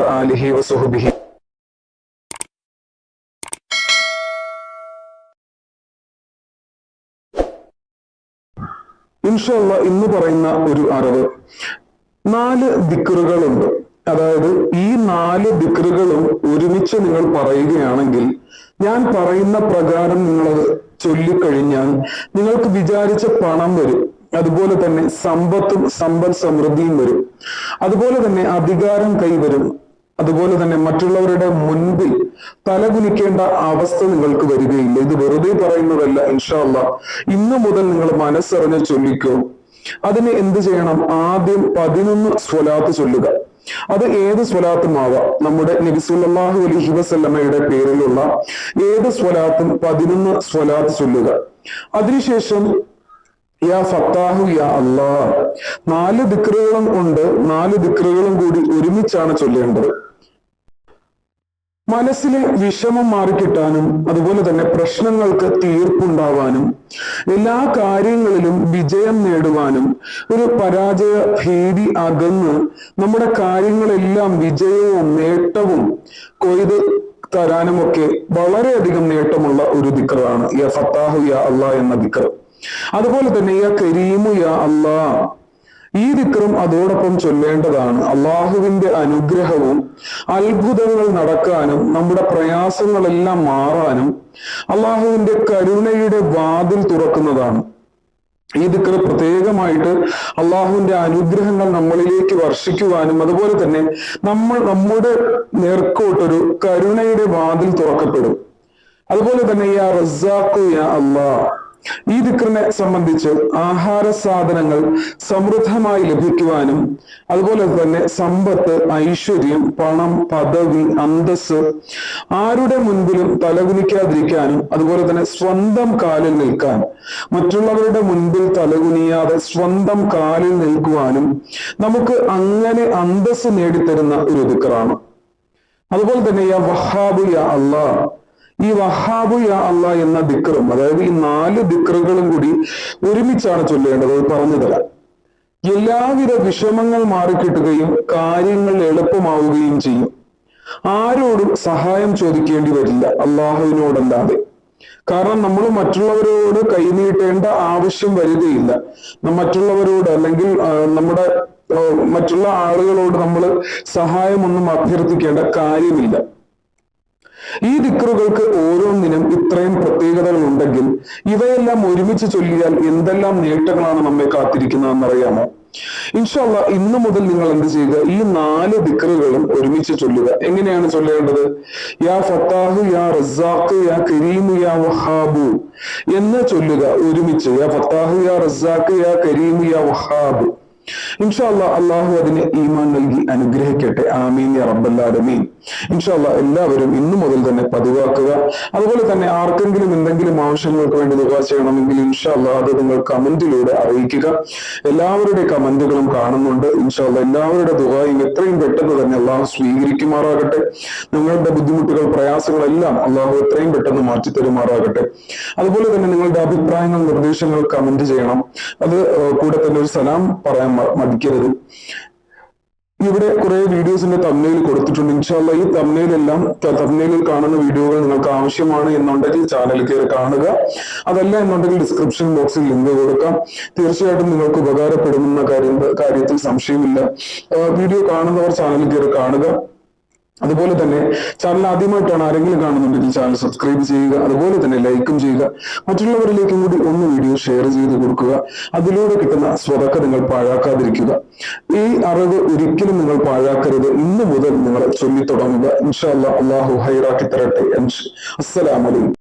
ആലിഹി വസഹ്ബിഹി ഇൻഷല്ല ഇന്ന് പറയുന്ന ഒരു അറിവ്. നാല് ദിക്കറുകളുണ്ട് അതായത് ഈ നാല് ദിക്കറുകളും ഒരുമിച്ച് നിങ്ങൾ പറയുകയാണെങ്കിൽ ഞാൻ പറയുന്ന പ്രകാരം നിങ്ങൾ ചൊല്ലിക്കഴിഞ്ഞാൽ നിങ്ങൾക്ക് വിചാരിച്ച പണം വരും. അതുപോലെ തന്നെ സമ്പത്തും സമ്പൽ സമൃദ്ധിയും വരും. അതുപോലെ തന്നെ അധികാരം കൈവരും. അതുപോലെ തന്നെ മറ്റുള്ളവരുടെ മുൻപിൽ തലകുനിക്കേണ്ട അവസ്ഥ നിങ്ങൾക്ക് വരികയില്ല. ഇത് വെറുതെ പറയുന്നതല്ല ഇൻഷാല്ല ഇന്നു മുതൽ നിങ്ങൾ മനസ്സറിഞ്ഞ് ചൊല്ലിക്കോ. അതിന് എന്ത് ചെയ്യണം? ആദ്യം പതിനൊന്ന് സ്വലാത്ത് ചൊല്ലുക. അത് ഏത് സ്വലാത്തും സ്വലാത്തുമാവാം? നമ്മുടെ നബിസുല്ലാഹു അലഹി വസല്ലമയുടെ പേരിലുള്ള ഏത് സ്വലാത്തും പതിനൊന്ന് സ്വലാത്ത് ചൊല്ലുക. അതിനുശേഷം യാ ഫത്താഹു യാ അള്ളാ നാല് ദിക്റുകളും ഉണ്ട് നാല് ദിക്റുകളും കൂടി ഒരുമിച്ചാണ് ചൊല്ലേണ്ടത്. മനസ്സിലെ വിഷമം മാറിക്കിട്ടാനും അതുപോലെ തന്നെ പ്രശ്നങ്ങൾക്ക് തീർപ്പുണ്ടാവാനും എല്ലാ കാര്യങ്ങളിലും വിജയം നേടുവാനും ഒരു പരാജയ ഭീതി അകന്ന് നമ്മുടെ കാര്യങ്ങളെല്ലാം വിജയവും നേട്ടവും കൊയ്ത് തരാനുമൊക്കെ വളരെയധികം നേട്ടമുള്ള ഒരു ദിക്റാണ്. യ ഫത്താഹു യാ അള്ളാ എന്ന ദിക്ർ. അതുപോലെ തന്നെ യാ കരീമു യാ അള്ളാ ഈ ദിക്റും അതോടൊപ്പം ചൊല്ലേണ്ടതാണ്. അള്ളാഹുവിന്റെ അനുഗ്രഹവും അത്ഭുതങ്ങൾ നടക്കാനും നമ്മുടെ പ്രയാസങ്ങളെല്ലാം മാറാനും അള്ളാഹുവിന്റെ കരുണയുടെ വാതിൽ തുറക്കുന്നതാണ്. ഈ ദിക്ർ പ്രത്യേകമായിട്ട് അള്ളാഹുവിന്റെ അനുഗ്രഹങ്ങൾ നമ്മളിലേക്ക് വർഷിക്കുവാനും അതുപോലെ തന്നെ നമ്മൾ നമ്മുടെ നേർക്കോട്ടൊരു കരുണയുടെ വാതിൽ തുറക്കപ്പെടും. അതുപോലെ തന്നെ യാ റസാഖു യാ അള്ളാഹ് ഈ ദിക്റിനെ സംബന്ധിച്ച് ആഹാര സാധനങ്ങൾ സമൃദ്ധമായി ലഭിക്കുവാനും അതുപോലെ തന്നെ സമ്പത്ത് ഐശ്വര്യം പണം പദവി അന്തസ് ആരുടെ മുൻപിലും തലകുനിക്കാതിരിക്കാനും അതുപോലെ തന്നെ സ്വന്തം കാലിൽ നിൽക്കാൻ മറ്റുള്ളവരുടെ മുൻപിൽ തലകുനിയാതെ സ്വന്തം കാലിൽ നിൽക്കുവാനും നമുക്ക് അങ്ങനെ അന്തസ് നേടിത്തരുന്ന ഒരു ദിക്റാണ് അതുപോലെ തന്നെ യാ വഹാബു യാ അള്ളാഹ്. ഈ വഹാബു യാ അല്ല എന്ന ദിക്റും അതായത് ഈ നാല് ദിക്റുകളും കൂടി ഒരുമിച്ചാണ് ചൊല്ലേണ്ടത് പറഞ്ഞു തരാം. എല്ലാവിധ വിഷമങ്ങൾ മാറിക്കിട്ടുകയും കാര്യങ്ങൾ എളുപ്പമാവുകയും ചെയ്യും. ആരോടും സഹായം ചോദിക്കേണ്ടി വരില്ല അള്ളാഹുവിനോടല്ലാതെ കാരണം നമ്മൾ മറ്റുള്ളവരോട് കൈനീട്ടേണ്ട ആവശ്യം വരികയില്ല. മറ്റുള്ളവരോട് അല്ലെങ്കിൽ നമ്മുടെ മറ്റുള്ള ആളുകളോട് നമ്മൾ സഹായമൊന്നും അഭ്യർത്ഥിക്കേണ്ട കാര്യമില്ല. ഈ ദിക്റുകൾക്ക് ഓരോന്നിനും ഇത്രയും പ്രത്യേകതകൾ ഉണ്ടെങ്കിൽ ഇവയെല്ലാം ഒരുമിച്ച് ചൊല്ലിയാൽ എന്തെല്ലാം നേട്ടങ്ങളാണ് നമ്മെ കാത്തിരിക്കുന്നതെന്ന് അറിയാമോ ഇൻഷല്ല ഇന്ന് മുതൽ നിങ്ങൾ എന്ത് ചെയ്യുക? ഈ നാല് ദിക്റുകളും ഒരുമിച്ച് ചൊല്ലുക. എങ്ങനെയാണ് ചൊല്ലേണ്ടത്? യാ ഫത്താഹു യാ റസാഖ് യാ കരീമു യാ വഹാബു എന്ന് ചൊല്ലുക ഒരുമിച്ച്. യാ ഫത്താഹു യാ റസാഖ് യാ കരീമു യാ വഹാബു. ഇൻഷാല്ല അള്ളാഹു അതിന് ഈമാൻ നൽകി അനുഗ്രഹിക്കട്ടെ. ആമീൻ റബ്ബല്ലാലമീൻ ഇൻഷാല്ല എല്ലാവരും ഇന്നു മുതൽ തന്നെ പതിവാക്കുക. അതുപോലെ തന്നെ ആർക്കെങ്കിലും എന്തെങ്കിലും ആവശ്യങ്ങൾക്ക് വേണ്ടി ദുഃഖ ചെയ്യണമെങ്കിൽ ഇൻഷാല്ല അത് നിങ്ങൾ കമന്റിലൂടെ അറിയിക്കുക. എല്ലാവരുടെ കമന്റുകളും കാണുന്നുണ്ട്. ഇൻഷാല്ല എല്ലാവരുടെ ദുഃഖയും എത്രയും പെട്ടെന്ന് തന്നെ അള്ളാഹു സ്വീകരിക്കുമാറാകട്ടെ. നിങ്ങളുടെ ബുദ്ധിമുട്ടുകൾ പ്രയാസങ്ങളെല്ലാം അള്ളാഹു എത്രയും പെട്ടെന്ന് മാറ്റി തരുമാറാകട്ടെ അതുപോലെ തന്നെ നിങ്ങളുടെ അഭിപ്രായങ്ങൾ നിർദ്ദേശങ്ങൾ കമന്റ് ചെയ്യണം. അത് കൂടെ തന്നെ ഒരു സലാം പറയാൻ മടിക്കരുത് ഇവിടെ കുറെ വീഡിയോസിന്റെ തമ്മയിൽ കൊടുത്തിട്ടുണ്ട്. ഇൻഷാല്ല ഈ തമ്മയിലെല്ലാം തമ്മയിൽ കാണുന്ന വീഡിയോകൾ നിങ്ങൾക്ക് ആവശ്യമാണ് എന്നുണ്ടെങ്കിൽ ചാനൽ കയറി കാണുക. അതല്ല എന്നുണ്ടെങ്കിൽ ഡിസ്ക്രിപ്ഷൻ ബോക്സിൽ ലിങ്ക് കൊടുക്കാം. തീർച്ചയായിട്ടും നിങ്ങൾക്ക് ഉപകാരപ്പെടുമെന്ന കാര്യം കാര്യത്തിൽ സംശയമില്ല. വീഡിയോ കാണുന്നവർ ചാനൽ കയറി കാണുക. അതുപോലെ തന്നെ ചാനൽ ആദ്യമായിട്ടാണ് ആരെങ്കിലും കാണുന്നുണ്ടെങ്കിൽ ചാനൽ സബ്സ്ക്രൈബ് ചെയ്യുക അതുപോലെ തന്നെ ലൈക്കും ചെയ്യുക. മറ്റുള്ളവരിലേക്കും കൂടി ഒന്ന് വീഡിയോ ഷെയർ ചെയ്ത് കൊടുക്കുക. അതിലൂടെ കിട്ടുന്ന സ്വതക്ക നിങ്ങൾ പാഴാക്കാതിരിക്കുക. ഈ അറിവ് ഒരിക്കലും നിങ്ങൾ പാഴാക്കരുത്. ഇന്ന് മുതൽ നിങ്ങൾ ചൊല്ലി തുടങ്ങുക ഇൻഷാല്ല അള്ളാഹു ഹൈറാക്കി തരട്ടെ. അസ്സലാമലൈക്കും